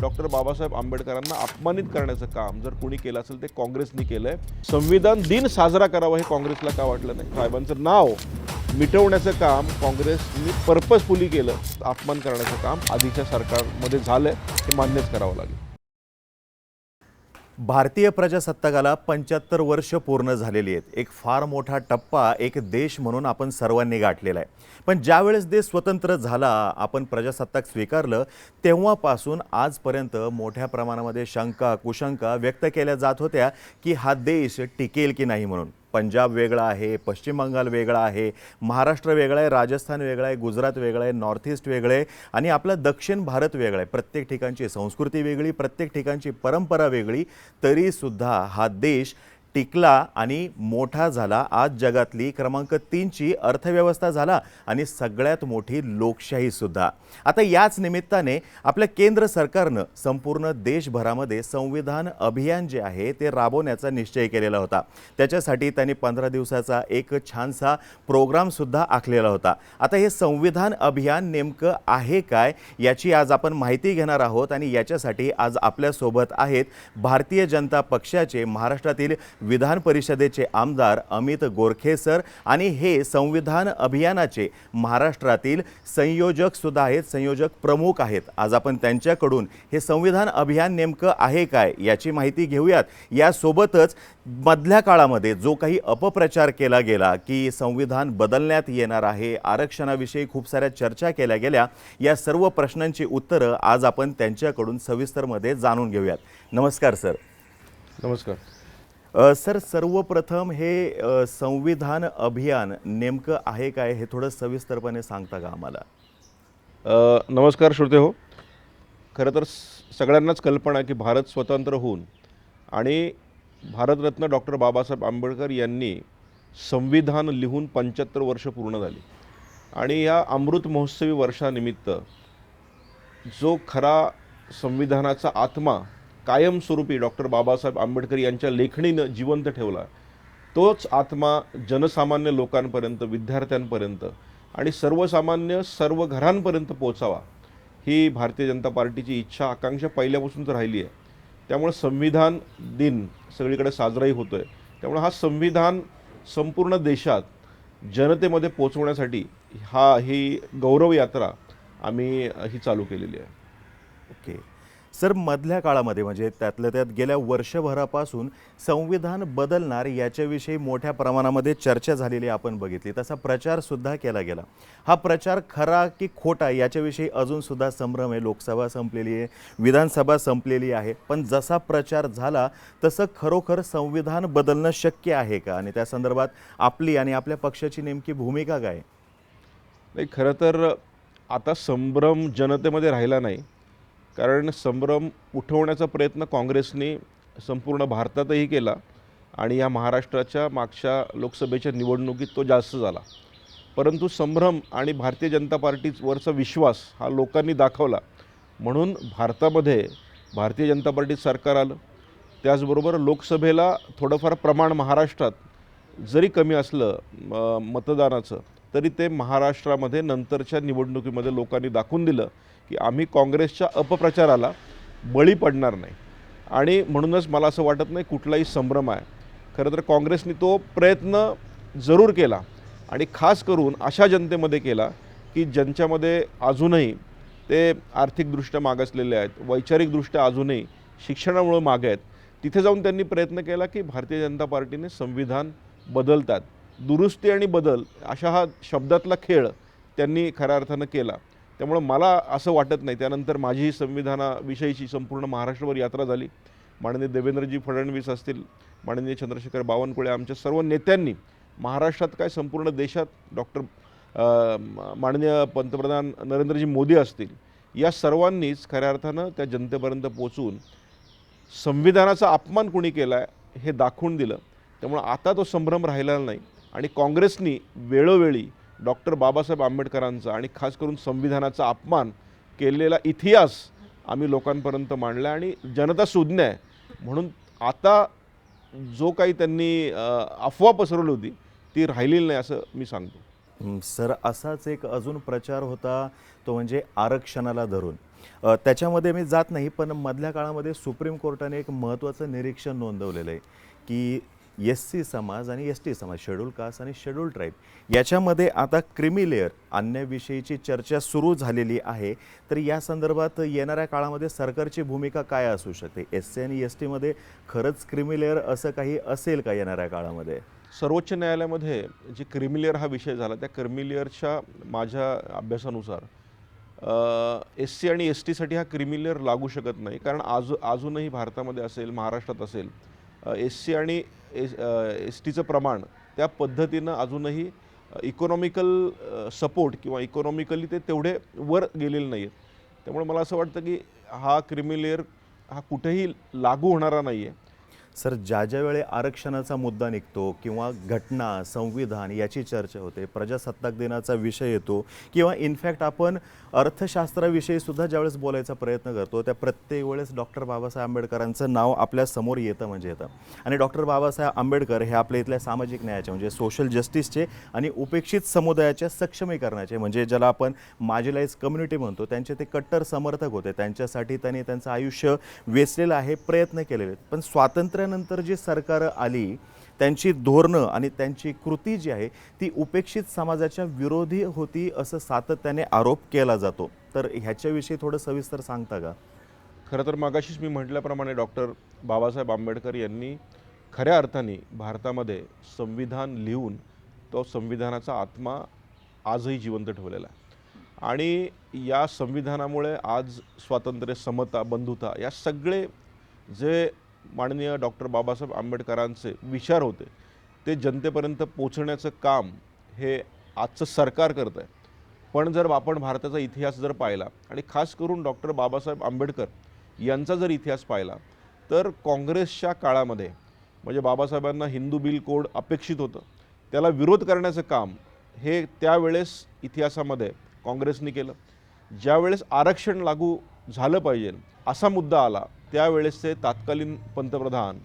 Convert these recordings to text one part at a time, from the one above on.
Doctor Babasaheb आंबेडकरांना अपमानित करण्याचं काम जर कोणी केलं असेल ते काँग्रेसनी केलंय. संविधान दिन साजरा करावा हे काँग्रेसला का वाटलं नाही? साहेबांचं नाव मिटवण्याचं काम काँग्रेसनी पर्पजफुली केलं. अपमान करण्याचं काम आधीच्या सरकारमध्ये झालंय हे मान्यच करावं लागेल. भारतीय प्रजासत्ताकाला पंच्याहत्तर वर्ष पूर्ण झालेली आहेत. एक फार मोठा टप्पा एक देश म्हणून आपण सर्वांनी गाठलेला आहे. पण ज्यावेळेस देश स्वतंत्र झाला आपण प्रजासत्ताक स्वीकारलं तेव्हापासून आजपर्यंत मोठ्या प्रमाणामध्ये शंका कुशंका व्यक्त केल्या जात होत्या की हा देश टिकेल की नाही म्हणून. पंजाब वेगळा आहे पश्चिम बंगाल वेगळा आहे महाराष्ट्र वेगळा आहे राजस्थान वेगळा आहे गुजरात वेगळं आहे नॉर्थ ईस्ट वेगळं आहे आणि आपला दक्षिण भारत वेगळा आहे. प्रत्येक ठिकाणची संस्कृती वेगळी प्रत्येक ठिकाणची परंपरा वेगळी तरीसुद्धा हा देश टिकला आणि मोठा झाला. आज जगातली क्रमांक तीनची अर्थव्यवस्था झाला आणि सगळ्यात मोठी लोकशाहीसुद्धा आता याच निमित्ताने आपल्या केंद्र सरकारनं संपूर्ण देशभरामध्ये संविधान अभियान जे आहे ते राबवण्याचा निश्चय केलेला होता. त्याच्यासाठी त्यांनी पंधरा दिवसाचा एक छानसा प्रोग्रामसुद्धा आखलेला होता. आता हे संविधान अभियान नेमकं आहे काय याची आज आपण माहिती घेणार आहोत आणि याच्यासाठी आज आपल्यासोबत आहेत भारतीय जनता पक्षाचे महाराष्ट्रातील विधान परिषदेचे आमदार अमित गोरखे सर आणि हे संविधान अभियानाचे महाराष्ट्रातील संयोजक सुद्धा आहेत संयोजक प्रमुख आहेत. आज आपण त्यांच्याकडून हे संविधान अभियान नेमकं आहे काय याची माहिती घेऊयात. यासोबतच मधल्या काळामध्ये जो काही अपप्रचार केला गेला की संविधान बदलण्यात येणार आहे आरक्षणाविषयी खूप साऱ्या चर्चा केल्या गेल्या या सर्व प्रश्नांची उत्तरं आज आपण त्यांच्याकडून सविस्तरमध्ये जाणून घेऊयात. नमस्कार सर. नमस्कार. सर सर्वप्रथम हे संविधान अभियान नेमकं आहे काय हे थोडं सविस्तरपणे सांगता का आम्हाला? नमस्कार श्रोते हो. खरं तर सगळ्यांनाच कल्पना की भारत स्वतंत्र होऊन आणि भारतरत्न डॉक्टर बाबासाहेब आंबेडकर यांनी संविधान लिहून पंच्याहत्तर वर्ष पूर्ण झाली. आणि या अमृत महोत्सवी वर्षानिमित्त जो खरा संविधानाचा आत्मा कायमस्वरूपी डॉक्टर बाबासाहेब आंबेडकर यांच्या लेखणीनं जिवंत ठेवला. तोच आत्मा जनसामान्य लोकांपर्यंत विद्यार्थ्यांपर्यंत आणि सर्वसामान्य सर्व घरांपर्यंत पोचावा ही भारतीय जनता पार्टीची इच्छा आकांक्षा पहिल्यापासूनच राहिली आहे. त्यामुळे संविधान दिन सगळीकडे साजराही होतो आहे त्यामुळे हा संविधान संपूर्ण देशात जनतेमध्ये पोचवण्यासाठी हा ही गौरव यात्रा आम्ही ही चालू केलेली आहे. ओके. सर मधल्या काळामध्ये म्हणजे त्यातल्या त्यात गेल्या वर्षभरापासून संविधान बदलणार याच्याविषयी मोठ्या प्रमाणामध्ये चर्चा झालेली आपण बघितली. तसा प्रचार सुद्धा केला गेला. हा प्रचार खरा की खोटा याच्याविषयी अजून सुद्धा संभ्रम आहे. लोकसभा संपलेली आहे विधानसभा संपलेली आहे. पण जसा प्रचार झाला तसं खरोखर संविधान बदलणं शक्य आहे का? आणि त्या संदर्भात आपली आणि आपल्या पक्षाची नेमकी भूमिका काय? नाही खरं तर आता संभ्रम जनतेमध्ये राहिला नाही. कारण संभ्रम उठवण्याचा प्रयत्न काँग्रेसने संपूर्ण भारतातही केला आणि या महाराष्ट्राच्या मागच्या लोकसभेच्या निवडणुकीत तो जास्त झाला. परंतु संभ्रम आणि भारतीय जनता पार्टीवरचा विश्वास हा लोकांनी दाखवला. म्हणून भारतामध्ये भारतीय जनता पार्टी सरकार आलं. त्याचबरोबर लोकसभेला थोडंफार प्रमाण महाराष्ट्रात जरी कमी असलं म- मतदानाचं तरी ते महाराष्ट्रामध्ये नंतरच्या निवडणुकीमध्ये लोकांनी दाखवून दिलं. की आम्ही काँग्रेसच्या अपप्रचाराला बळी पडणार नाही. आणि म्हणूनच मला असं वाटत नाही कुठलाही संभ्रम आहे. खरं तर काँग्रेसने तो प्रयत्न जरूर केला आणि खास करून अशा जनतेमध्ये केला की ज्यांच्यामध्ये अजूनही ते आर्थिकदृष्ट्या मागासलेले आहेत वैचारिकदृष्ट्या अजूनही शिक्षणामुळे मागे आहेत. तिथे जाऊन त्यांनी प्रयत्न केला की भारतीय जनता पार्टीने संविधान बदलतात. दुरुस्ती आणि बदल अशा हा शब्दातला खेळ त्यांनी खऱ्या अर्थानं केला. त्यामुळं मला असं वाटत नाही. त्यानंतर माझी संविधानाविषयीची संपूर्ण महाराष्ट्रभर यात्रा झाली. माननीय देवेंद्रजी फडणवीस असतील माननीय चंद्रशेखर बावनकुळे आमच्या सर्व नेत्यांनी महाराष्ट्रात काय संपूर्ण देशात डॉक्टर माननीय पंतप्रधान नरेंद्रजी मोदी असतील या सर्वांनीच खऱ्या अर्थानं त्या जनतेपर्यंत पोचून संविधानाचा अपमान कोणी केला आहे हे दाखवून दिलं. त्यामुळं आता तो संभ्रम राहिलेला नाही. आणि काँग्रेसनी वेळोवेळी डॉक्टर बाबासाहेब आंबेडकरांचा आणि खास करून संविधानाचा अपमान केलेला इतिहास आम्ही लोकांपर्यंत मांडला आणि जनता सुज्ञ आहे. म्हणून आता जो काही त्यांनी अफवा पसरवली होती ती राहिलेली नाही असं मी सांगतो. सर असाच एक अजून प्रचार होता तो म्हणजे आरक्षणाला धरून. त्याच्यामध्ये मी जात नाही पण मधल्या काळामध्ये सुप्रीम कोर्टाने एक महत्त्वाचं निरीक्षण नोंदवलेलं आहे की एस सी समाज आणि एस टी समाज शेड्यूल कास्ट आणि शेड्यूल ट्राईब. याच्यामध्ये आता क्रिमी लेअर चर्चा सुरू झालेली आहे. तर या संदर्भात येणाऱ्या काळामध्ये सरकारची भूमिका काय असू शकते? एस सी आणि एस टीमध्ये खरंच क्रिमी लेअर असं काही असेल का येणाऱ्या काळामध्ये? सर्वोच्च न्यायालयामध्ये जे क्रिमिलेअर हा विषय झाला त्या क्रिमिलेअरच्या माझ्या अभ्यासानुसार एस सी आणि एस टीसाठी हा क्रिमिलेअर लागू शकत नाही. कारण आज अजूनही भारतामध्ये असेल महाराष्ट्रात असेल एस सी आणि एस एस टीचं प्रमाण त्या पद्धतीनं अजूनही इकॉनॉमिकल सपोर्ट किंवा इकॉनॉमिकली ते तेवढे वर गेलेले नाही आहेत त्यामुळे मला असं वाटतं की हा क्रिमिलियर हा कुठेही लागू होणारा नाही आहे सर ज्या ज्या वेळी आरक्षणाचा मुद्दा निघतो किंवा घटना संविधान याची चर्चा होते प्रजासत्ताक दिनाचा विषय येतो किंवा इनफॅक्ट आपण अर्थशास्त्राविषयी सुद्धा ज्यावेळेस बोलायचा प्रयत्न करतो त्या प्रत्येक वेळेस डॉक्टर बाबासाहेब आंबेडकरांचं नाव आपल्यासमोर येतं म्हणजे येतं. आणि डॉक्टर बाबासाहेब आंबेडकर हे आपल्या इथल्या सामाजिक न्यायाचे म्हणजे सोशल जस्टिसचे आणि उपेक्षित समुदायाच्या सक्षमीकरणाचे म्हणजे ज्याला आपण मार्जिलाइज कम्युनिटी म्हणतो त्यांचे ते कट्टर समर्थक होते. त्यांच्यासाठी त्यांनी त्यांचं आयुष्य वेचलेलं आहे प्रयत्न केलेले आहेत. पण स्वातंत्र्यानंतर जी सरकारं आली त्यांची धोरणं आणि त्यांची कृती जी आहे ती उपेक्षित समाजाच्या विरोधी होती असं सातत्याने आरोप केला जातो. तर ह्याच्याविषयी थोडं सविस्तर सांगता का? खरं तर मागाशीच मी म्हटल्याप्रमाणे डॉक्टर बाबासाहेब आंबेडकर यांनी खऱ्या अर्थाने भारतामध्ये संविधान लिहून तो संविधानाचा आत्मा आजही जिवंत ठेवलेला आहे. आणि या संविधानामुळे आज स्वातंत्र्य समता बंधुता या सगळे जे माननीय डॉक्टर बाबासाहेब आंबेडकरांचे विचार होते. ते जनतेपर्यंत पोचण्याचं काम हे आजचं सरकार करतं आहे. पण जर आपण भारताचा इतिहास जर पाहिला आणि खास करून डॉक्टर बाबासाहेब आंबेडकर यांचा जर इतिहास पाहिला तर काँग्रेसच्या काळामध्ये म्हणजे बाबासाहेबांना हिंदू बिल कोड अपेक्षित होतं. त्याला विरोध करण्याचं काम हे त्यावेळेस इतिहासामध्ये काँग्रेसने केलं. ज्यावेळेस आरक्षण लागू झालं पाहिजे असा मुद्दा आला त्यावेळेसचे तात्कालीन पंतप्रधान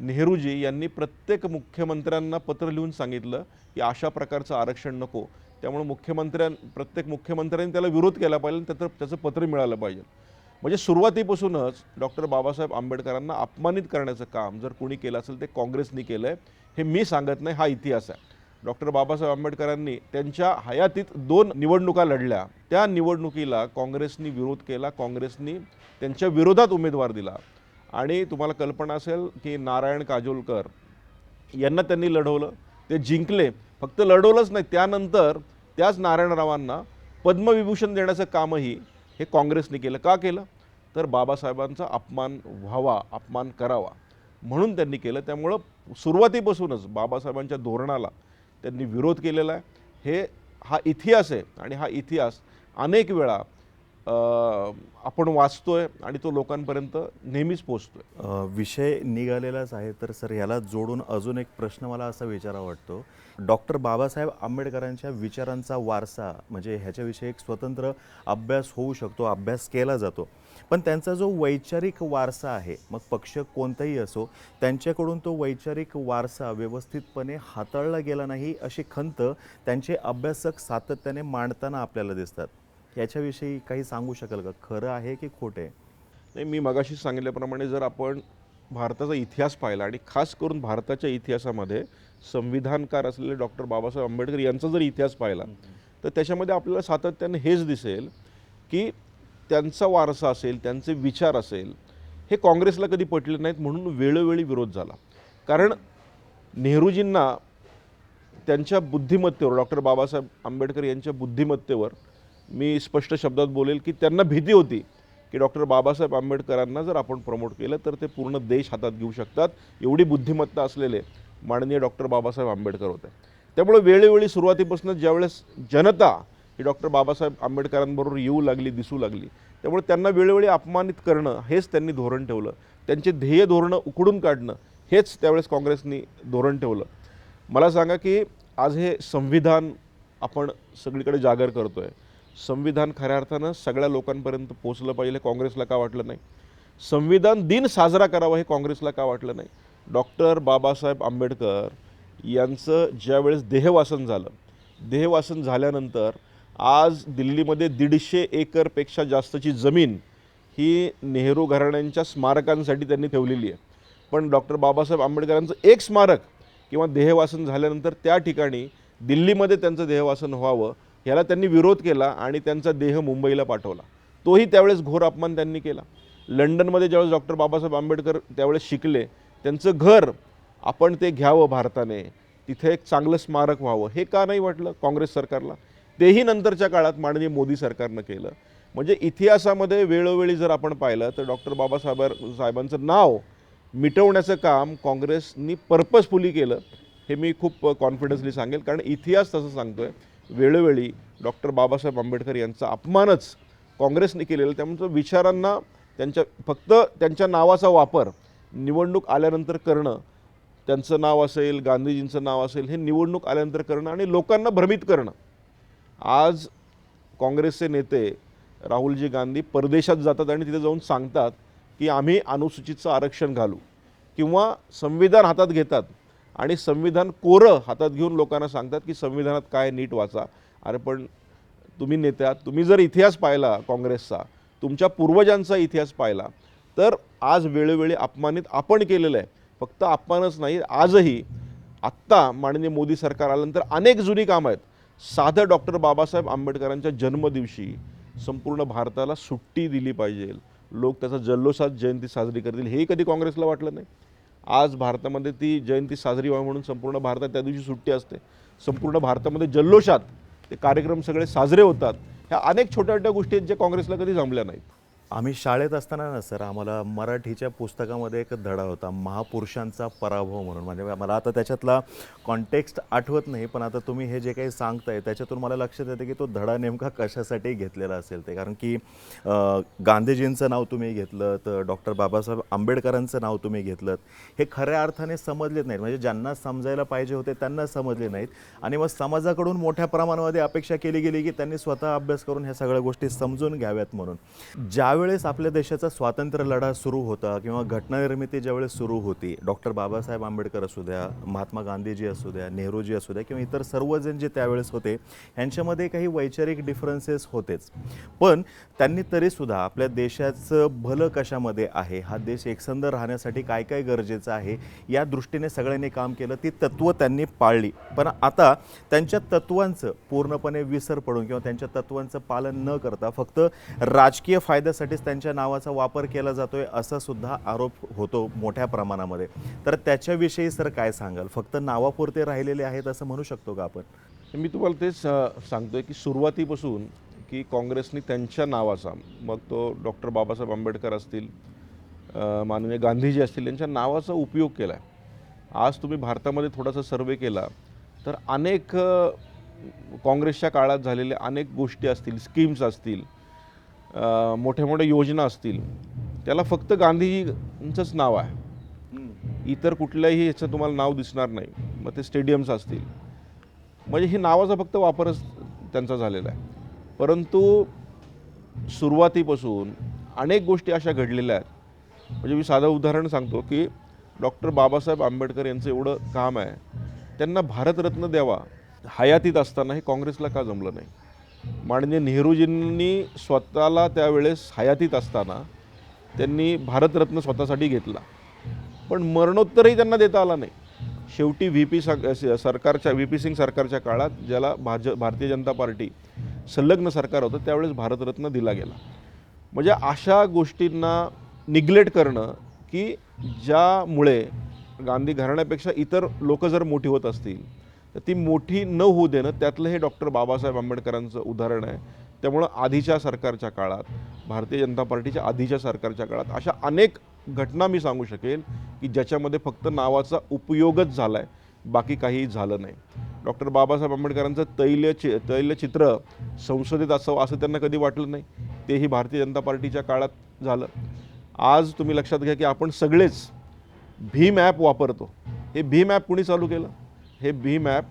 नेहरूजी यांनी प्रत्येक मुख्यमंत्र्यांना पत्र लिहून सांगितलं की अशा प्रकारचं आरक्षण नको. त्यामुळे मुख्यमंत्र्यां प्रत्येक मुख्यमंत्र्यांनी त्याला विरोध केला पाहिजे आणि त्याचं त्याचं पत्र मिळालं पाहिजे. म्हणजे सुरुवातीपासूनच डॉक्टर बाबासाहेब आंबेडकरांना अपमानित करण्याचं काम जर कोणी केलं असेल ते काँग्रेसनी केलं आहे हे मी सांगत नाही हा इतिहास आहे. डॉक्टर बाबासाहेब आंबेडकरांनी त्यांच्या हयातीत दोन निवडणुका लढल्या. त्या निवडणुकीला काँग्रेसनी विरोध केला काँग्रेसनी त्यांच्या विरोधात उमेदवार दिला. आणि तुम्हाला कल्पना असेल की नारायण काजोलकर यांना त्यांनी लढवलं. ते जिंकले. फक्त लढवलंच नाही त्यानंतर त्याच नारायणरावांना पद्मविभूषण देण्याचं कामही हे काँग्रेसने केलं. का केलं? तर बाबासाहेबांचा अपमान व्हावा अपमान करावा म्हणून त्यांनी केलं. त्यामुळं सुरुवातीपासूनच बाबासाहेबांच्या धोरणाला त्यांनी विरोध केलेला आहे. हे हा इतिहास आहे आणि हा इतिहास अनेक वेळा आपण आपण वाचतोय आणि तो लोकांपर्यंत नेहमीच पोचतोय आहे विषय निघालेलाच आहे. तर सर ह्याला जोडून अजून एक प्रश्न मला असा विचारा वाटतो डॉक्टर बाबासाहेब आंबेडकरांच्या विचारांचा वारसा म्हणजे ह्याच्याविषयी एक स्वतंत्र अभ्यास होऊ शकतो अभ्यास केला जातो. पण त्यांचा जो वैचारिक वारसा आहे मग पक्ष कोणताही असो त्यांच्याकडून तो वैचारिक वारसा व्यवस्थितपणे हाताळला गेला नाही अशी खंत त्यांचे अभ्यासक सातत्याने मांडताना आपल्याला दिसतात. याच्याविषयी काही सांगू शकाल का? खरं आहे की खोटं आहे? नाही मी मगाशी सांगितल्याप्रमाणे जर आपण भारताचा इतिहास पाहिला आणि खास करून भारताच्या इतिहासामध्ये संविधानकार असलेले डॉक्टर बाबासाहेब आंबेडकर यांचा जर इतिहास पाहिला तर त्याच्यामध्ये आपल्याला सातत्याने हेच दिसेल की त्यांचा वारसा असेल त्यांचे विचार असेल हे काँग्रेसला कधी पटले नाहीत म्हणून वेळोवेळी विरोध झाला. कारण नेहरूजींना त्यांच्या बुद्धिमत्तेवर डॉक्टर बाबासाहेब आंबेडकर यांच्या बुद्धिमत्तेवर मी स्पष्ट शब्दात बोलेल की त्यांना भीती होती. की डॉक्टर बाबासाहेब आंबेडकरांना जर आपण प्रमोट केलं तर ते पूर्ण देश हातात घेऊ शकतात. एवढी बुद्धिमत्ता असलेले माननीय डॉक्टर बाबासाहेब आंबेडकर होते. त्यामुळे वेळोवेळी सुरुवातीपासून ज्यावेळेस जनता ही डॉक्टर बाबासाहेब आंबेडकरांबरोबर येऊ लागली दिसू लागली त्यामुळे त्यांना वेळोवेळी अपमानित करणं हेच त्यांनी धोरण ठेवलं. त्यांचे ध्येय धोरणं उकडून काढणं हेच त्यावेळेस काँग्रेसनी धोरण ठेवलं. मला सांगा की आज हे संविधान आपण सगळीकडे जागर करतो आहे संविधान खऱ्या अर्थानं सगळ्या लोकांपर्यंत पोचलं पाहिजे काँग्रेसला का वाटलं नाही? संविधान दिन साजरा करावा हे काँग्रेसला का वाटलं नाही? डॉक्टर बाबासाहेब आंबेडकर यांचं ज्यावेळेस देहवासन झालं देहवासन झाल्यानंतर आज दिल्लीमध्ये दीडशे एकरपेक्षा जास्तची जमीन ही नेहरू घराण्यांच्या स्मारकांसाठी त्यांनी ठेवलेली आहे. पण डॉक्टर बाबासाहेब आंबेडकरांचं एक स्मारक किंवा देहवासन झाल्यानंतर त्या ठिकाणी दिल्लीमध्ये त्यांचं देहवासन व्हावं ह्याला त्यांनी विरोध केला आणि त्यांचा देह मुंबईला पाठवला. तोही त्यावेळेस घोर अपमान त्यांनी केला. लंडनमध्ये ज्यावेळेस डॉक्टर बाबासाहेब आंबेडकर त्यावेळेस शिकले त्यांचं घर आपण ते घ्यावं भारताने. तिथे एक चांगलं स्मारक व्हावं. हे का नाही वाटलं काँग्रेस सरकारला? तेही नंतरच्या काळात माननीय मोदी सरकारनं केलं. म्हणजे इतिहासामध्ये वेळोवेळी जर आपण पाहिलं तर डॉक्टर बाबासाहेब साहेबांचं नाव मिटवण्याचं काम काँग्रेसनी पर्पजफुली केलं. हे मी खूप कॉन्फिडन्सली सांगेल कारण इतिहास तसं सांगतो आहे वेळोवेळी डॉक्टर बाबासाहेब आंबेडकर यांचा अपमानच काँग्रेसने केलेलं त्यामुळे विचारांना त्यांच्या फक्त त्यांच्या नावाचा वापर निवडणूक आल्यानंतर करणं त्यांचं नाव असेल गांधीजींचं नाव असेल हे निवडणूक आल्यानंतर करणं आणि लोकांना भ्रमित करणं. आज काँग्रेसचे नेते राहुलजी गांधी परदेशात जातात आणि तिथे जाऊन सांगतात की आम्ही अनुसूचितचं आरक्षण घालू किंवा संविधान हातात घेतात. आणि संविधान कोरं हातात घेऊन लोकांना सांगतात की संविधानात काय नीट वाचा. अरे पण तुम्ही नेत्या तुम्ही जर इतिहास पाहिला काँग्रेसचा तुमच्या पूर्वजांचा इतिहास पाहिला तर आज वेळोवेळी अपमानित आपण केलेलं आहे. फक्त अपमानच नाही आजही आत्ता माननीय मोदी सरकार आल्यानंतर अनेक जुनी कामं आहेत. साधं डॉक्टर बाबासाहेब आंबेडकरांच्या जन्मदिवशी संपूर्ण भारताला सुट्टी दिली पाहिजे. लोक त्याचा जल्लोषात जयंती साजरी करतील हेही कधी काँग्रेसला वाटलं नाही. आज भारतामध्ये ती जयंती साजरी व्हावी म्हणून संपूर्ण भारतात त्या दिवशी सुट्टी असते. संपूर्ण भारतामध्ये जल्लोषात ते कार्यक्रम सगळे साजरे होतात. ह्या अनेक छोट्या छोट्या गोष्टी आहेत ज्या काँग्रेसला कधी जमल्या नाहीत. आम्ही शाळेत असताना ना सर आम्हाला मराठीच्या पुस्तकामध्ये एक धडा होता महापुरुषांचा पराभव म्हणून. म्हणजे मला आता त्याच्यातला कॉन्टेक्स्ट आठवत नाही पण आता तुम्ही हे जे काही सांगताय त्याच्यातून मला लक्षात येतं की तो धडा नेमका कशासाठी घेतलेला असेल ते. कारण की गांधीजींचं नाव तुम्ही घेतलं तर डॉक्टर बाबासाहेब आंबेडकरांचं नाव तुम्ही घेतलं. हे खऱ्या अर्थाने समजलेत नाहीत. म्हणजे ज्यांना समजायला पाहिजे होते त्यांना समजले नाहीत. आणि मग समाजाकडून मोठ्या प्रमाणामध्ये अपेक्षा केली गेली की त्यांनी स्वतः अभ्यास करून ह्या सगळ्या गोष्टी समजून घ्याव्यात म्हणून. ज्या ज्यावेळेस आपल्या देशाचा स्वातंत्र्य लढा सुरू होता किंवा घटनानिर्मिती ज्यावेळेस सुरू होती डॉक्टर बाबासाहेब आंबेडकर असू द्या महात्मा गांधीजी असू द्या नेहरूजी असू द्या किंवा इतर सर्वजण जे त्यावेळेस होते यांच्यामध्ये काही वैचारिक डिफरन्सेस होतेच. पण त्यांनी तरीसुद्धा आपल्या देशाचं भलं कशामध्ये आहे हा देश एकसंध राहण्यासाठी काय काय गरजेचं आहे या दृष्टीने सगळ्यांनी काम केलं ती तत्त्व त्यांनी पाळली. पण आता त्यांच्या तत्वांचं पूर्णपणे विसर पडून किंवा त्यांच्या तत्वांचं पालन न करता फक्त राजकीय फायद्यासाठी करण्यासाठीच त्यांच्या नावाचा वापर केला जातोय असा सुद्धा आरोप होतो मोठ्या प्रमाणामध्ये. तर त्याच्याविषयी सर काय सांगाल? फक्त नावापुरते राहिलेले आहेत असं म्हणू शकतो का आपण? मी तुम्हाला तेच सांगतोय की सुरुवातीपासून की काँग्रेसने त्यांच्या नावाचा मग तो डॉक्टर बाबासाहेब आंबेडकर असतील माननीय गांधीजी असतील यांच्या नावाचा उपयोग केला आहे आज तुम्ही भारतामध्ये थोडासा सर्वे केला तर अनेक काँग्रेसच्या काळात झालेल्या अनेक गोष्टी असतील स्कीम्स असतील मोठ्या मोठ्या योजना असतील त्याला फक्त गांधीजींचंच नाव आहे. इतर कुठल्याही ह्याचं तुम्हाला नाव दिसणार नाही. मग ते स्टेडियम्स असतील. म्हणजे ही नावाचा फक्त वापरच त्यांचा झालेला आहे. परंतु सुरुवातीपासून अनेक गोष्टी अशा घडलेल्या आहेत. म्हणजे मी साधं उदाहरण सांगतो की डॉक्टर बाबासाहेब आंबेडकर यांचं एवढं काम आहे. त्यांना भारतरत्न द्यावा हयातीत असताना हे काँग्रेसला का जमलं नाही? माननीय नेहरूजींनी स्वतःला त्यावेळेस हयातीत असताना त्यांनी भारतरत्न स्वतःसाठी घेतला. पण मरणोत्तरही त्यांना देता आला नाही. शेवटी व्ही पी सरकारच्या व्ही पी सिंग सरकारच्या काळात ज्याला भाज भारतीय जनता पार्टी संलग्न सरकार होतं त्यावेळेस भारतरत्न दिला गेला. म्हणजे अशा गोष्टींना निग्लेक्ट करणं की ज्यामुळे गांधी घराण्यापेक्षा इतर लोक जर मोठी होत असतील तर ती मोठी न होऊ देणं त्यातलं हे डॉक्टर बाबासाहेब आंबेडकरांचं उदाहरण आहे. त्यामुळं आधीच्या सरकारच्या काळात भारतीय जनता पार्टीच्या आधीच्या सरकारच्या काळात अशा अनेक घटना मी सांगू शकेल की ज्याच्यामध्ये फक्त नावाचा उपयोगच झाला आहे बाकी काही झालं नाही. डॉक्टर बाबासाहेब आंबेडकरांचं तैल्य चि तैल्यचित्र संसदेत असावं असं त्यांना कधी वाटलं नाही. तेही भारतीय जनता पार्टीच्या काळात झालं. आज तुम्ही लक्षात घ्या की आपण सगळेच भीम ॲप वापरतो. हे भीम ॲप कुणी चालू केलं? हे भीम ॲप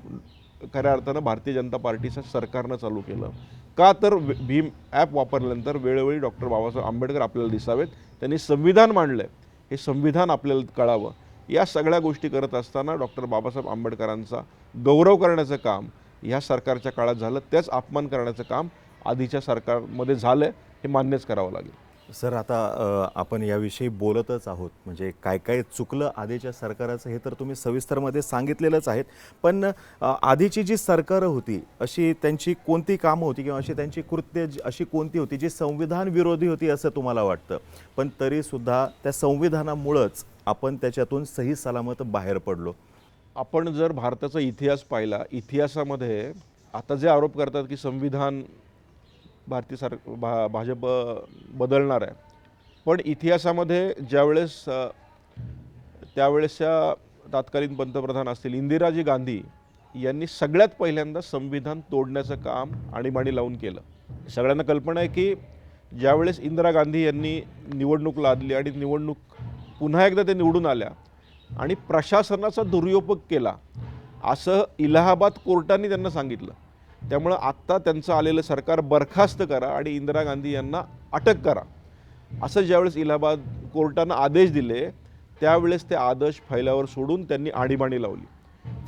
खऱ्या अर्थानं भारतीय जनता पार्टीचं सरकारनं चालू केलं. का तर भीम ॲप वापरल्यानंतर वेळोवेळी डॉक्टर बाबासाहेब आंबेडकर आपल्याला दिसावेत. त्यांनी संविधान मांडलं आहे हे संविधान आपल्याला कळावं. या सगळ्या गोष्टी करत असताना डॉक्टर बाबासाहेब आंबेडकरांचा गौरव करण्याचं काम ह्या सरकारच्या काळात झालं त्याच अपमान करण्याचं काम आधीच्या सरकारमध्ये झालं हे मान्यच करावं लागेल. सर आता आपण याविषयी बोलतच आहोत. म्हणजे काय काय चुकलं आधीच्या सरकाराचं हे तर तुम्ही सविस्तरमध्ये सांगितलेलंच आहेत. पण आधीची जी सरकारं होती अशी त्यांची कोणती कामं होती किंवा अशी त्यांची कृत्य जी- अशी कोणती होती जी संविधान विरोधी होती असं तुम्हाला वाटतं? पण तरीसुद्धा त्या संविधानामुळंच आपण त्याच्यातून सही सलामत बाहेर पडलो. आपण जर भारताचा इतिहास पाहिला इतिहासामध्ये आता जे आरोप करतात की संविधान भारतीय सर भा भाजप बदलणार आहे. पण इतिहासामध्ये ज्यावेळेस त्यावेळेसच्या तत्कालीन पंतप्रधान असतील इंदिराजी गांधी यांनी सगळ्यात पहिल्यांदा संविधान तोडण्याचं काम आणीबाणी लावून केलं. सगळ्यांना कल्पना आहे की ज्यावेळेस इंदिरा गांधी यांनी निवडणूक लादली आणि निवडणूक पुन्हा एकदा ते निवडून आल्या आणि प्रशासनाचा दुरुपयोग केला असं इलाहाबाद कोर्टाने त्यांना सांगितलं. त्यामुळं आत्ता त्यांचं आलेलं सरकार बरखास्त करा आणि इंदिरा गांधी यांना अटक करा असं ज्यावेळेस इलाहाबाद कोर्टानं आदेश दिले त्यावेळेस ते आदेश फैलावर सोडून त्यांनी आणीबाणी लावली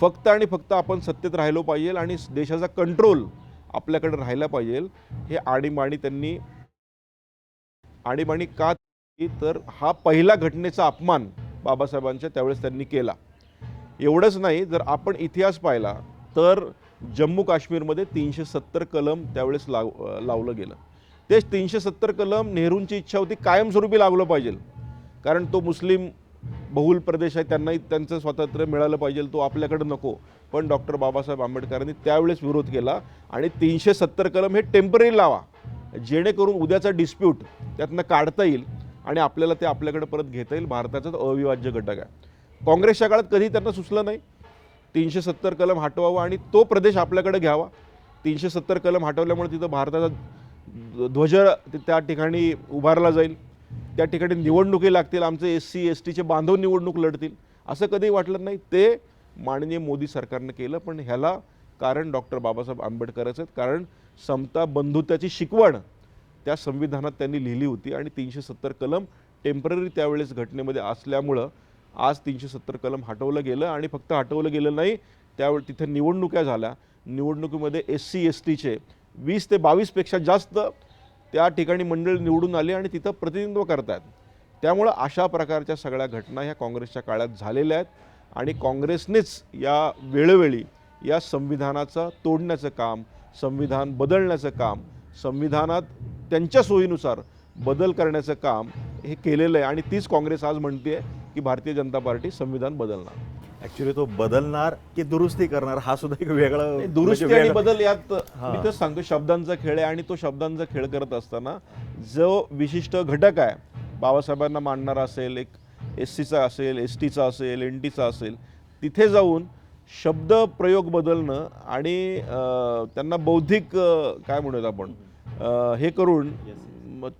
फक्त आणि फक्त आपण सत्तेत राहिलो पाहिजे आणि देशाचा कंट्रोल आपल्याकडे राहिला पाहिजे हे आणीबाणी त्यांनी आणीबाणी का केली? तर हा पहिला घटनेचा अपमान बाबासाहेबांच्या त्यावेळेस त्यांनी केला एवढंच नाही जर आपण इतिहास पाहिला तर जम्मू काश्मीरमध्ये तीनशे सत्तर कलम त्यावेळेस लाव लावलं गेलं. तेच तीनशे सत्तर कलम नेहरूंची इच्छा होती कायमस्वरूपी लागलं पाहिजे. कारण तो मुस्लिम बहुल प्रदेश आहे त्यांनाही त्यांचं स्वातंत्र्य मिळालं पाहिजे तो आपल्याकडे नको. पण डॉक्टर बाबासाहेब आंबेडकरांनी त्यावेळेस विरोध केला आणि तीनशे सत्तर कलम हे टेंपररी लावा. जेणेकरून उद्याचा डिस्प्यूट त्यातनं काढता येईल आणि आपल्याला ते आपल्याकडे परत घेता येईल. भारताचा अविभाज्य घटक आहे. काँग्रेसच्या काळात कधी त्यांना सुचलं नाही. तीनशे सत्तर कलम हटवावा आणि तो प्रदेश आपल्याकडे घ्यावा. तीनशे सत्तर कलम हटवल्यामुळे तिथं भारताचा ध्वज त्या ठिकाणी उभारला जाईल. त्या ठिकाणी निवडणुकी लागतील आमचे एस सी एस टीचे बांधव निवडणूक लढतील. असं कधी वाटलं नाही. ते माननीय मोदी सरकारनं केलं पण ह्याला कारण डॉक्टर बाबासाहेब आंबेडकरच आहेत. कारण समता बंधुत्वाची शिकवण त्या संविधानात त्यांनी लिहिली होती आणि तीनशे सत्तर कलम टेंपररी त्यावेळेस घटनेमध्ये असल्यामुळं आज तीनशे सत्तर कलम हटवलं गेलं आणि फक्त हटवलं गेलं नाही त्यावेळी तिथे निवडणुका झाल्या. निवडणुकीमध्ये एस सी एस टीचे वीस ते बावीसपेक्षा जास्त त्या ठिकाणी मंडळ निवडून आले आणि तिथं प्रतिनिधित्व करतात त्यामुळं अशा प्रकारच्या सगळ्या घटना ह्या काँग्रेसच्या काळात झालेल्या आहेत आणि काँग्रेसनेच या वेळोवेळी या संविधानाचं तोडण्याचं काम संविधान बदलण्याचं काम संविधानात त्यांच्या सोयीनुसार बदल करण्याचं काम हे केलेलं आहे आणि तीच काँग्रेस आज म्हणते की भारतीय जनता पार्टी संविधान बदलणार ॲक्च्युली तो बदलणार की दुरुस्ती करणार हा सुद्धा एक वेगळा नाही, दुरुस्ती म्हणजे आणि बदल यात. मी तर सांगतो शब्दांचा खेळ आहे आणि तो शब्दांचा खेळ करत असताना जो विशिष्ट घटक आहे बाबासाहेबांना मांडणारा असेल एक एस सीचा असेल एस टीचा असेल एन टीचा असेल तिथे जाऊन शब्द प्रयोग बदलणं आणि त्यांना बौद्धिक काय म्हणूयात आपण हे करून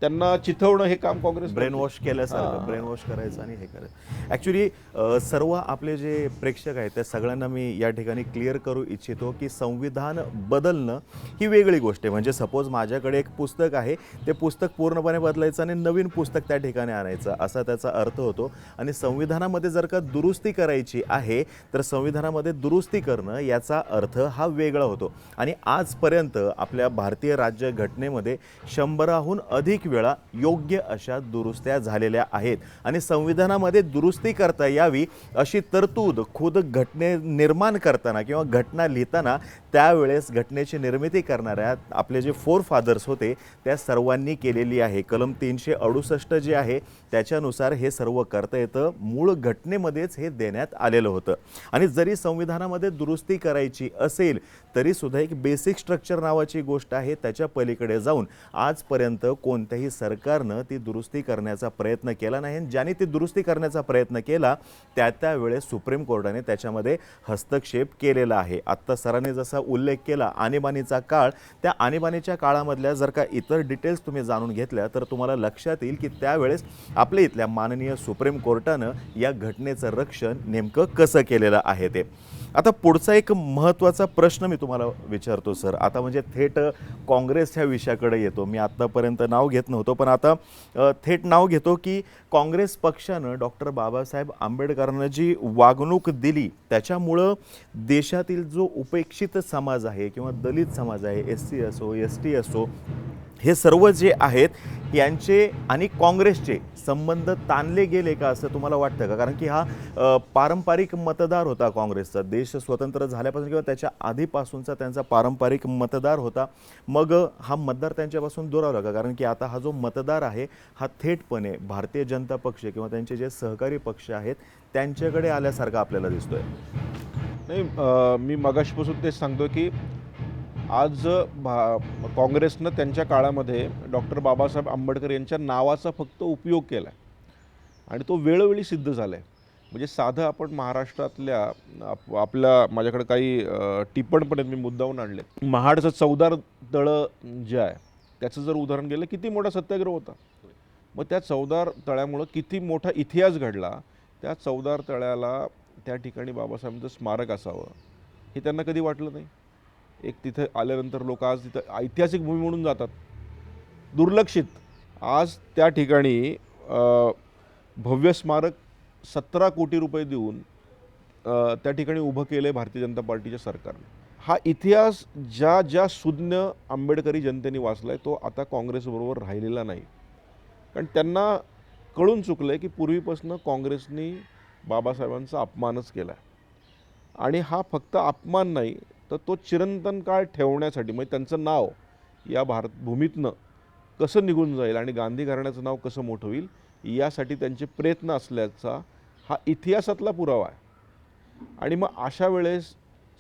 त्यांना चिथवणं हे काम काँग्रेस ब्रेन वॉश केल्यासारखं. ब्रेन वॉश करायचं आणि हे करायचं. ॲक्च्युली सर्व आपले जे प्रेक्षक आहेत त्या सगळ्यांना मी या ठिकाणी क्लिअर करू इच्छितो की संविधान बदलणं ही वेगळी गोष्ट आहे. म्हणजे सपोज माझ्याकडे एक पुस्तक आहे ते पुस्तक पूर्णपणे बदलायचं आणि नवीन पुस्तक त्या ठिकाणी आणायचं असा त्याचा अर्थ होतो. आणि संविधानामध्ये जर का दुरुस्ती करायची आहे तर संविधानामध्ये दुरुस्ती करणं याचा अर्थ हा वेगळा होतो. आणि आजपर्यंत आपल्या भारतीय राज्य घटनेमध्ये शंभराहून अधिक वेळा योग्य अशा दुरुस्त्या झालेल्या आहेत आणि संविधानामध्ये दुरुस्ती करता यावी अशी तरतूद खुद घटने निर्माण करताना किंवा घटना लिहिताना त्यावेळेस घटनेची निर्मिती करणाऱ्या आपले जे फोर फादर्स होते त्या सर्वांनी केलेली आहे. कलम तीनशे अडुसष्ट जे आहे त्याच्यानुसार हे सर्व करता येतं. मूळ घटनेमध्येच हे देण्यात आलेलं होतं. आणि जरी संविधानामध्ये दुरुस्ती करायची असेल तरीसुद्धा एक बेसिक स्ट्रक्चर नावाची गोष्ट आहे. त्याच्या पलीकडे जाऊन आजपर्यंत कोण कोणत्याही सरकारनं ती दुरुस्ती करण्याचा प्रयत्न केला नाही. आणि ज्याने ती दुरुस्ती करण्याचा प्रयत्न केला त्या त्यावेळेस सुप्रीम कोर्टाने त्याच्यामध्ये हस्तक्षेप केलेला आहे. आत्ता सरांनी जसा उल्लेख केला आणीबाणीचा काळ त्या आणीबाणीच्या काळामधल्या जर का इतर डिटेल्स तुम्ही जाणून घेतल्या तर तुम्हाला लक्षात येईल की त्यावेळेस आपल्या इथल्या माननीय सुप्रीम कोर्टानं या घटनेचं रक्षण नेमकं कसं केलेलं आहे ते. आता पुढचा एक महत्त्वाचा प्रश्न मी तुम्हाला विचारतो सर. आता म्हणजे थेट काँग्रेस ह्या विषयाकडे येतो. मी आत्तापर्यंत नाव घेत नव्हतो पण आता थेट नाव घेतो की काँग्रेस पक्षानं डॉक्टर बाबासाहेब आंबेडकरांना जी वागणूक दिली त्याच्यामुळं देशातील जो उपेक्षित समाज आहे किंवा दलित समाज आहे एस सी असो एस टी असो हे सर्व जे आहेत यांचे आणि काँग्रेसचे संबंध ताणले गेले का असं तुम्हाला वाटतं का? कारण की हा पारंपरिक मतदार होता काँग्रेसचा. देश स्वतंत्र झाल्यापासून किंवा त्याच्या आधीपासूनचा त्यांचा पारंपरिक मतदार होता. मग हा मतदार त्यांच्यापासून दुरावला का? कारण की आता हा जो मतदार आहे हा थेटपणे भारतीय जनता पक्ष किंवा त्यांचे जे सहकारी पक्ष आहेत त्यांच्याकडे आल्यासारखा आपल्याला दिसतोय. नाही मी मगाशपासून तेच सांगतो की आज भा काँग्रेसनं त्यांच्या काळामध्ये डॉक्टर बाबासाहेब आंबेडकर यांच्या नावाचा फक्त उपयोग केला आहे आणि तो वेळोवेळी सिद्ध झाला आहे म्हणजे साधं आपण महाराष्ट्रातल्या आप आपल्या माझ्याकडे काही टिपण पण आहेत मी मुद्दाहून आणले. महाडचं चौदार तळं जे आहे त्याचं जर उदाहरण गेलं किती मोठा सत्याग्रह होता? मग त्या चौदार तळ्यामुळं किती मोठा इतिहास घडला? त्या चौदार तळ्याला त्या ठिकाणी बाबासाहेबांचं स्मारक असावं हे त्यांना कधी वाटलं नाही? एक तिथे आल्यानंतर लोक आज तिथं ऐतिहासिक भूमी म्हणून जातात. दुर्लक्षित. आज त्या ठिकाणी भव्य स्मारक सतरा कोटी रुपये देऊन त्या ठिकाणी उभं केलं आहे भारतीय जनता पार्टीच्या सरकारने. हा इतिहास ज्या ज्या सुज्ञ आंबेडकरी जनतेने वाचला आहे तो आता काँग्रेसबरोबर राहिलेला नाही. कारण त्यांना कळून चुकलं आहे की पूर्वीपासून काँग्रेसनी बाबासाहेबांचा अपमानच केला आहे आणि हा फक्त अपमान नाही तर तो चिरंतन काळ ठेवण्यासाठी म्हणजे त्यांचं नाव या भारत भूमीतनं कसं निघून जाईल आणि गांधी घराण्याचं नाव कसं मोठं होईल यासाठी त्यांचे प्रयत्न असल्याचा हा इतिहासातला पुरावा आहे. आणि मग अशा वेळेस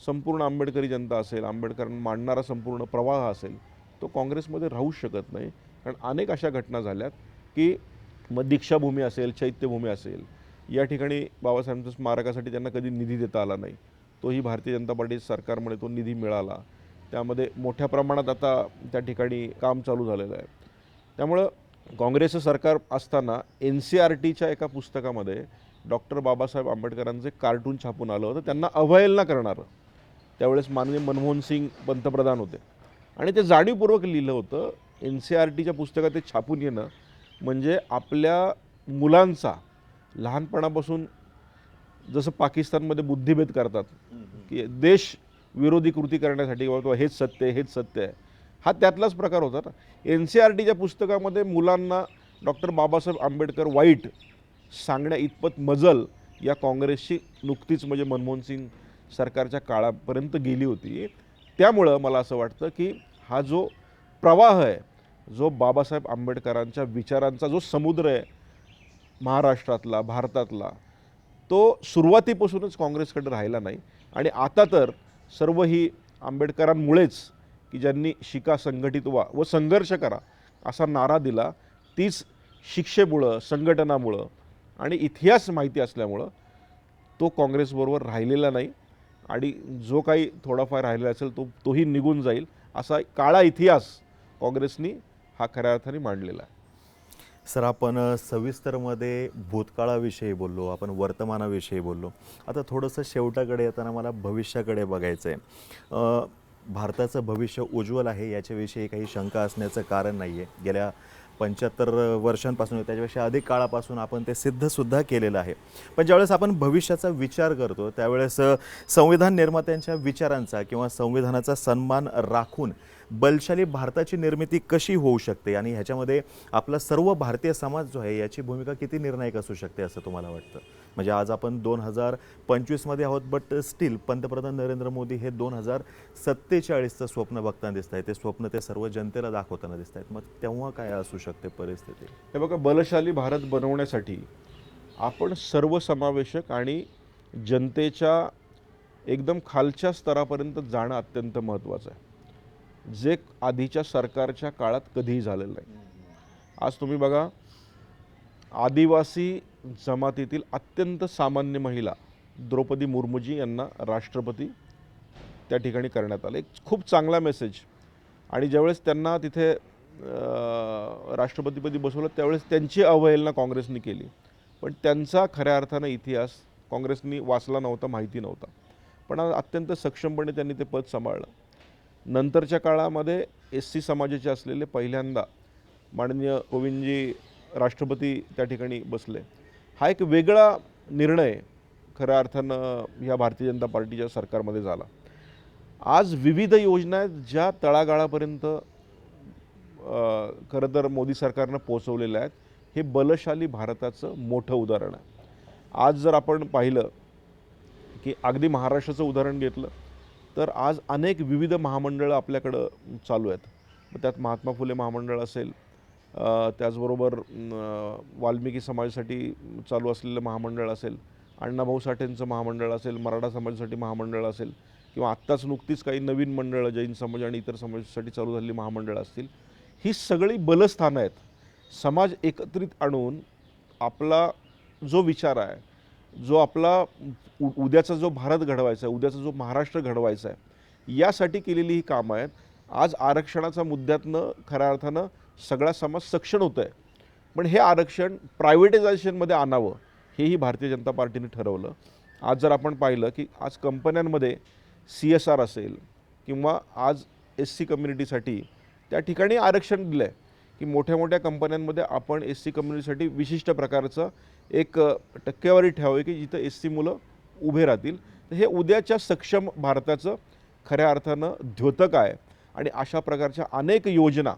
संपूर्ण आंबेडकरी जनता असेल आंबेडकरांना मांडणारा संपूर्ण प्रवाह असेल तो काँग्रेसमध्ये राहूच शकत नाही. कारण अनेक अशा घटना झाल्यात की मग दीक्षाभूमी असेल चैत्यभूमी असेल या ठिकाणी बाबासाहेबांच्या स्मारकासाठी त्यांना कधी निधी देता आला नाही. तोही भारतीय जनता पार्टी सरकारमुळे तो निधी मिळाला. त्यामध्ये मोठ्या प्रमाणात आता त्या ठिकाणी काम चालू झालेलं आहे. त्यामुळं काँग्रेसचं सरकार असताना एन सी आर टीच्या एका पुस्तकामध्ये डॉक्टर बाबासाहेब आंबेडकरांचे कार्टून छापून आलं होतं. त्यांना अवहेलना करणारं. त्यावेळेस माननीय मनमोहन सिंग पंतप्रधान होते. आणि ते जाणीवपूर्वक लिहिलं होतं एन सी आर टीच्या पुस्तकात ते छापून येणं म्हणजे आपल्या मुलांचा लहानपणापासून जसं पाकिस्तानमध्ये बुद्धिभेद करतात की देश विरोधी कृती करण्यासाठी किंवा हेच सत्य आहे हेच सत्य आहे. हा त्यातलाच प्रकार होता ना. एन सी आर टीच्या पुस्तकामध्ये मुलांना डॉक्टर बाबासाहेब आंबेडकर वाईट सांगण्या इतपत मजल या काँग्रेसची नुकतीच म्हणजे मनमोहन सिंग सरकारच्या काळापर्यंत गेली होती. त्यामुळं मला असं वाटतं की हा जो प्रवाह आहे जो बाबासाहेब आंबेडकरांच्या विचारांचा जो समुद्र आहे महाराष्ट्रातला भारतातला तो सुरुवातीपासूनच काँग्रेसकडे राहिला नाही. आणि आता तर सर्व ही आंबेडकरांमुळेच की ज्यांनी शिका संघटित व्हा व संघर्ष करा असा नारा दिला तीच शिक्षेमुळं संघटनामुळं आणि इतिहास माहिती असल्यामुळं तो काँग्रेसबरोबर राहिलेला नाही आणि जो काही थोडाफार राहिलेला असेल तो तोही निघून जाईल असा काळा इतिहास काँग्रेसनी हा खऱ्या अर्थाने मांडलेला आहे. सर आपण सविस्तरमध्ये भूतकाळाविषयी बोललो आपण वर्तमानाविषयी बोललो. आता थोडंसं शेवटाकडे येताना मला भविष्याकडे बघायचं आहे भारताचं भविष्य उज्ज्वल आहे याच्याविषयी काही शंका असण्याचं कारण नाही आहे गेल्या पंच्याहत्तर वर्षांपासून त्याच्यापेक्षा अधिक काळापासून आपण ते सिद्धसुद्धा केलेलं आहे. पण ज्यावेळेस आपण भविष्याचा विचार करतो त्यावेळेस संविधान निर्मात्यांच्या विचारांचा किंवा संविधानाचा सन्मान राखून बलशाली भारताची निर्मिती कशी होऊ शकते? आणि ह्याच्यामध्ये आपला सर्व भारतीय समाज जो आहे याची भूमिका किती निर्णायक असू शकते असं तुम्हाला वाटतं? म्हणजे आज आपण दोन हजार पंचवीसमध्ये आहोत बट स्टील पंतप्रधान नरेंद्र मोदी हे दोन हजार सत्तेचाळीसचं स्वप्न बघताना दिसत आहे ते स्वप्न ते सर्व जनतेला दाखवताना दिसत आहेत. मग तेव्हा काय असू शकते परिस्थिती? हे बघा बलशाली भारत बनवण्यासाठी आपण सर्वसमावेशक आणि जनतेच्या एकदम खालच्या स्तरापर्यंत जाणं अत्यंत महत्त्वाचं आहे. जे आधीच्या सरकारच्या काळात कधीही झालेलं नाही. आज तुम्ही बघा आदिवासी जमातीतील अत्यंत सामान्य महिला द्रौपदी मुर्मूजी यांना राष्ट्रपती त्या ठिकाणी करण्यात आले. एक खूप चांगला मेसेज आणि ज्यावेळेस त्यांना तिथे राष्ट्रपतीपदी बसवलं त्यावेळेस त्यांची अवहेलना काँग्रेसने केली. पण त्यांचा खऱ्या अर्थानं इतिहास काँग्रेसनी वाचला नव्हता माहिती नव्हता. पण आज अत्यंत सक्षमपणे त्यांनी ते पद सांभाळलं. नंतरच्या काळामध्ये एस सी समाजाचे असलेले पहिल्यांदा माननीय कोविंदजी राष्ट्रपती त्या ठिकाणी बसले. हा एक वेगळा निर्णय खऱ्या अर्थानं ह्या भारतीय जनता पार्टीच्या सरकारमध्ये झाला. आज विविध योजना आहेत ज्या तळागाळापर्यंत खरं तर मोदी सरकारनं पोचवलेल्या आहेत. हे बलशाली भारताचं मोठं उदाहरण आहे. आज जर आपण पाहिलं की अगदी महाराष्ट्राचं उदाहरण घेतलं तर आज अनेक विविध महामंडळं आपल्याकडं चालू आहेत. मग त्यात महात्मा फुले महामंडळ असेल त्याचबरोबर वाल्मिकी समाजासाठी चालू असलेलं महामंडळ असेल अण्णाभाऊ साठेंचं महामंडळ असेल मराठा समाजासाठी महामंडळ असेल किंवा आत्ताच नुकतीच काही नवीन मंडळं जैन समाज आणि इतर समाजासाठी चालू झालेली महामंडळं असतील ही सगळी बलस्थानं आहेत. समाज एकत्रित आणून आपला जो विचार आहे जो आपला उ उद्याचा जो भारत घडवायचा आहे उद्याचा जो महाराष्ट्र घडवायचा आहे यासाठी केलेली ही कामं आहेत. आज आरक्षणाचा मुद्द्यातनं खऱ्या अर्थानं सगळा समाज सक्षम होत आहे पण हे आरक्षण प्रायव्हेटायझेशनमध्ये आणावं हेही भारतीय जनता पार्टीने ठरवलं. आज जर आपण पाहिलं की आज कंपन्यांमध्ये सी एस आर असेल किंवा आज एस सी कम्युनिटीसाठी त्या ठिकाणी आरक्षण दिलं आहे की मोठ्या मोठ्या कंपन्यांमध्ये आपण एस सी कम्युनिटीसाठी विशिष्ट प्रकारचं एक टक्केवारी ठेवावी की जिथं एस सी मुलं उभे राहतील. तर हे उद्याच्या सक्षम भारताचं खऱ्या अर्थानं द्योतक आहे. आणि अशा प्रकारच्या अनेक योजना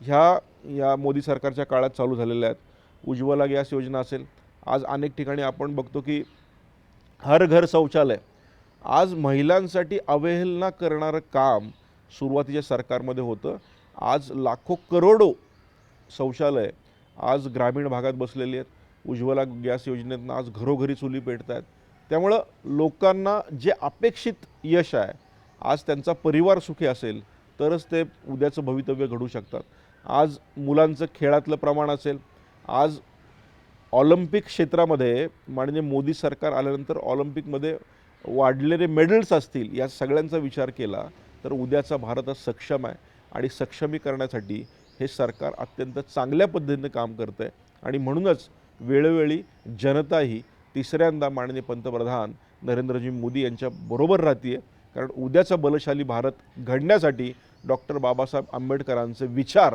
ह्या या मोदी सरकारच्या काळात चालू झालेल्या आहेत. उज्ज्वला गॅस योजना असेल. आज अनेक ठिकाणी आपण बघतो की हर घर शौचालय. आज महिलांसाठी अवहेलना करणारं काम सुरुवातीच्या सरकारमध्ये होतं. आज लाखो करोडो शौचालय आज ग्रामीण भागात बसलेली आहेत. उज्ज्वला गॅस योजनेतनं आज घरोघरी चुली पेटत आहेत त्यामुळं लोकांना जे अपेक्षित यश आहे आज त्यांचा परिवार सुखी असेल तरच ते उद्याचं भवितव्य घडू शकतात. आज मुलांचं खेळातलं प्रमाण असेल आज ऑलिम्पिक क्षेत्रामध्ये माननीय मोदी सरकार आल्यानंतर ऑलिम्पिकमध्ये वाढलेले मेडल्स असतील या सगळ्यांचा विचार केला तर उद्याचा भारत हा सक्षम आहे आणि सक्षमीकरणासाठी हे सरकार अत्यंत चांगल्या पद्धतीने काम करतं आहे आणि म्हणूनच वेळोवेळी जनताही तिसऱ्यांदा माननीय पंतप्रधान नरेंद्रजी मोदी यांच्याबरोबर राहते कारण उद्याचा बलशाली भारत घडण्यासाठी डॉक्टर बाबासाहेब आंबेडकरांचे विचार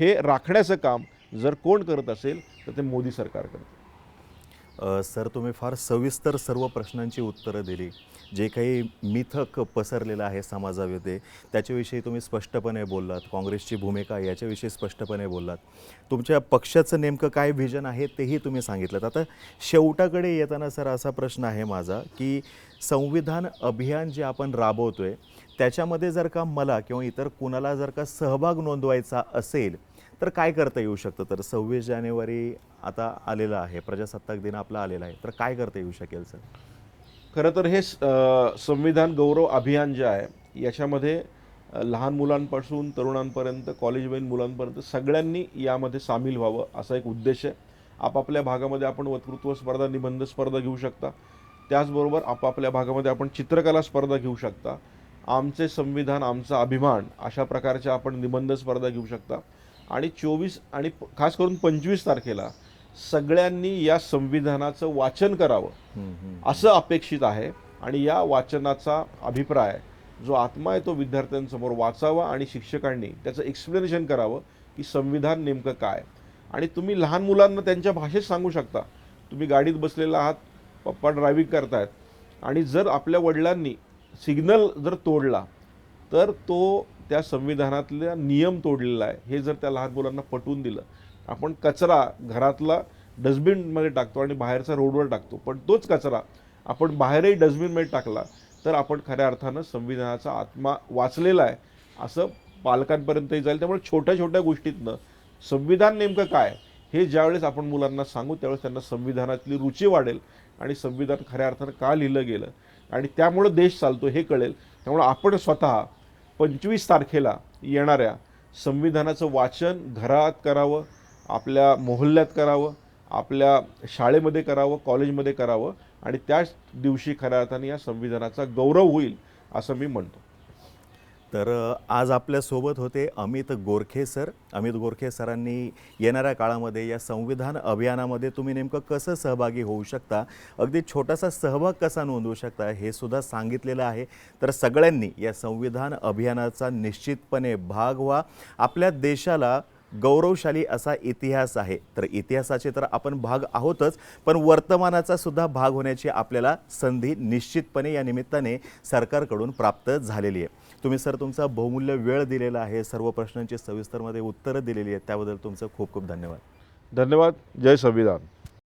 हे राखण्याचं काम जर कोण करत असेल तर ते मोदी सरकार करतं सर तुम्ही फार सविस्तर सर्व प्रश्नांची उत्तरं दिली. जे काही मिथक पसरलेलं आहे समाजामध्ये त्याच्याविषयी तुम्ही स्पष्टपणे बोललात. काँग्रेसची भूमिका याच्याविषयी स्पष्टपणे बोललात. तुमच्या पक्षाचं नेमकं काय व्हिजन आहे तेही तुम्ही सांगितलं आता शेवटाकडे येताना सर असा प्रश्न आहे माझा की संविधान अभियान जे आपण राबवतो आहे त्याच्यामध्ये जर का मला किंवा इतर कुणाला जर का सहभाग नोंदवायचा असेल तर काय करता येऊ शकतं? तर सव्वीस जानेवारी आता आलेलं आहे प्रजासत्ताक दिन आपला आलेला आहे. तर काय करता येऊ शकेल सर? खरं तर हे स- संविधान गौरव अभियान जे आहे याच्यामध्ये लहान मुलांपासून तरुणांपर्यंत कॉलेजवयीन मुलांपर्यंत सगळ्यांनी यामध्ये सामील व्हावं असा एक उद्देश आहे. आपापल्या भागामध्ये आपण वक्तृत्व स्पर्धा निबंध स्पर्धा घेऊ शकता. त्याचबरोबर आपापल्या भागामध्ये आपण चित्रकला स्पर्धा घेऊ शकता. आमचे संविधान आमचा अभिमान अशा प्रकारच्या आपण निबंध स्पर्धा घेऊ शकता. आणि चोवीस आणि खास करून पंचवीस तारखेला सगळ्यांनी या संविधानाचं वाचन करावं. असं अपेक्षित आहे आणि या वाचनाचा अभिप्राय जो आत्मा आहे तो विद्यार्थ्यांसमोर वाचावा आणि शिक्षकांनी त्याचं एक्सप्लेनेशन करावं की संविधान नेमकं काय. आणि तुम्ही लहान मुलांना त्यांच्या भाषेत सांगू शकता. तुम्ही गाडीत बसलेला आहात पप्पा ड्रायव्हिंग करतायत आणि जर आपल्या वडिलांनी सिग्नल जर तोडला तर तो त्या संविधानातला नियम तोडलेला आहे. हे जर त्या लहान मुलांना पटवून दिलं आपण कचरा घरातला डस्टबिनमध्ये टाकतो आणि बाहेरचा रोडवर टाकतो पण तोच कचरा आपण बाहेरही डस्टबिनमध्ये टाकला तर आपण खऱ्या अर्थानं संविधानाचा आत्मा वाचलेला आहे असं पालकांपर्यंतही जाईल. त्यामुळे छोट्या छोट्या गोष्टीतनं संविधान नेमकं काय हे ज्यावेळेस आपण मुलांना सांगू त्यावेळेस त्यांना संविधानातली रुची वाढेल आणि संविधान खऱ्या अर्थानं का लिहिलं गेलं आणि त्यामुळं देश चालतो हे कळेल. त्यामुळं आपण स्वतः पंचवीस तारखेला येणाऱ्या संविधानाचं वाचन घरात करावं आपल्या मोहल्ल्यात करावं आपल्या शाळेमध्ये करावं कॉलेजमध्ये करावं आणि त्याच दिवशी खऱ्या अर्थाने या संविधानाचा गौरव होईल असं मी म्हणतो. तर आज आपल्यासोबत होते अमित गोरखे सर. अमित गोरखे सरांनी येणाऱ्या काळामध्ये या संविधान अभियानामध्ये तुम्ही नेमकं कसं सहभागी होऊ शकता? अगदी छोटासा सहभाग कसा नोंदवू शकता हे सुद्धा सांगितलेलं आहे. तर सगळ्यांनी या संविधान अभियानाचा निश्चितपणे भाग व्हा. आपल्या देशाला गौरवशाली असा इतिहास आहे. तर इतिहासाचे तर आपण भाग आहोतच पण वर्तमानाचा सुद्धा भाग होण्याची आपल्याला संधी निश्चितपणे या निमित्ताने सरकारकडून प्राप्त झालेली आहे. तुम्ही सर तुमचा बहुमूल्य वेळ दिलेला आहे सर्व प्रश्नांची सविस्तरमध्ये उत्तरं दिलेली आहेत त्याबद्दल तुमचं खूप खूप धन्यवाद. धन्यवाद. जय संविधान.